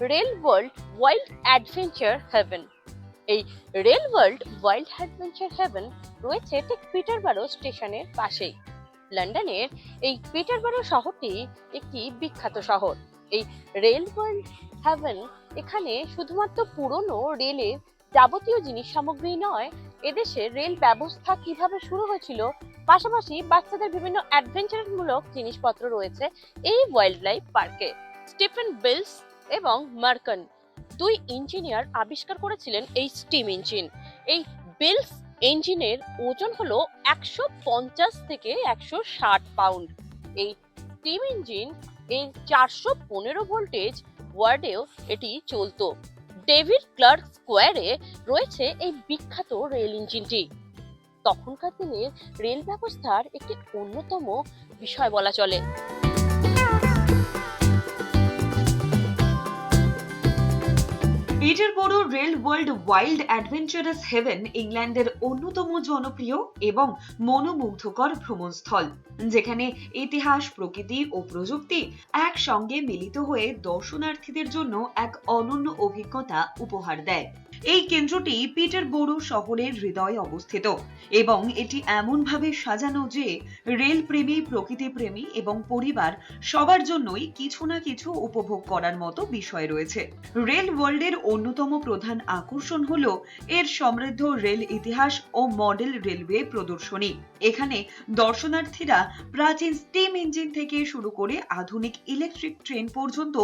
Rail world wild adventure heaven এই rail world wild adventure heaven রয়েছে ঠিক পিটারবারো স্টেশনের পাশেই। লন্ডনের এই পিটারবারো শহরটি একটি বিখ্যাত শহর। এই রেল ওয়ার্ল্ড হেভেন এখানে শুধুমাত্র পুরনো রেলের যাবতীয় জিনিস সামগ্রী নয়, এদেশে রেল ব্যবস্থা কীভাবে শুরু হয়েছিল, পাশাপাশি বাচ্চাদের বিভিন্ন অ্যাডভেঞ্চারমূলক জিনিসপত্র রয়েছে এই ওয়াইল্ড লাইফ পার্কে স্টিফেন বিলস এবং মার্কন, দুই ইঞ্জিনিয়ার আবিষ্কার করেছিলেন এই স্টিম ইঞ্জিন। এই বিলস ইঞ্জিনের ওজন হলো একশো পঞ্চাশ থেকে একশো ষাট পাউন্ড। এই স্টিম ইঞ্জিন এর চারশো পনেরো ভোল্টেজ ওয়ার্ডেও এটি চলতো। ডেভিড ক্লার্ক স্কোয়ারে রয়েছে এই বিখ্যাত রেল ইঞ্জিনটি। তখনকার দিনে রেল ব্যবস্থার একটি অন্যতম বিষয় বলা চলে। Peterborough rail world wild adventurous heaven ইংল্যান্ডের অন্যতম জনপ্রিয় এবং মনোমুগ্ধকর ভ্রমণস্থল, যেখানে ইতিহাস, প্রকৃতি ও প্রযুক্তি একসঙ্গে মিলিত হয়ে দর্শনার্থীদের জন্য এক অনন্য অভিজ্ঞতা উপহার দেয়। এই কেন্দ্রটি পিটারবোরো শহরের হৃদয়ে অবস্থিত এবং এটি এমনভাবে সাজানো যে রেল প্রেমী প্রকৃতি প্রেমী এবং পরিবার সবার জন্যই কিছু না কিছু উপভোগ করার মতো বিষয় রয়েছে। রেল ওয়ার্ল্ডের অন্যতম প্রধান আকর্ষণ হল এর সমৃদ্ধ রেল ইতিহাস ও মডেল রেলওয়ে প্রদর্শনী। এখানে দর্শনার্থীরা প্রাচীন স্টিম ইঞ্জিন থেকে শুরু করে আধুনিক ইলেকট্রিক ট্রেন পর্যন্ত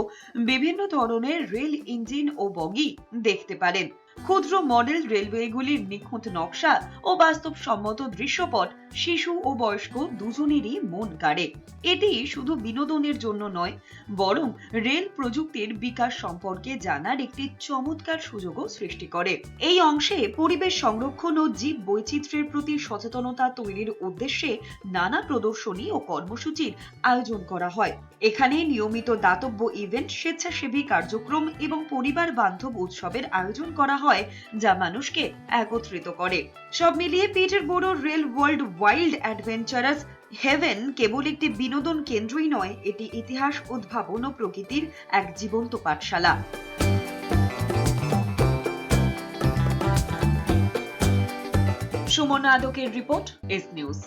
বিভিন্ন ধরনের রেল ইঞ্জিন ও বগি দেখতে পারেন। ক্ষুদ্র মডেল রেলওয়েগুলির নিখুঁত নকশা ও বাস্তবসম্মত দৃশ্যপট শিশু ও বয়স্ক দুজনেরই মন কাড়ে। এটি শুধু বিনোদনের জন্য নয়, বরং রেল প্রযুক্তির বিকাশ সম্পর্কে জানার একটি চমৎকার সুযোগও সৃষ্টি করে। এই অংশে পরিবেশ সংরক্ষণ ও জীব বৈচিত্র্যের প্রতি সচেতনতা তৈরির উদ্দেশ্যে নানা প্রদর্শনী ও কর্মসূচির আয়োজন করা হয়। এখানে নিয়মিত দাতব্য ইভেন্ট, স্বেচ্ছাসেবী কার্যক্রম এবং পরিবার বান্ধব উৎসবের আয়োজন করা হয়, যা মানুষকে একত্রিত করে। সব মিলিয়ে Peterborough rail world wild adventurous heaven কেবল একটি বিনোদন কেন্দ্রই নয়, এটি ইতিহাস, উদ্ভাবন ও প্রকৃতির এক জীবন্ত পাঠশালা। সুমন আদকের রিপোর্ট, এস নিউজ।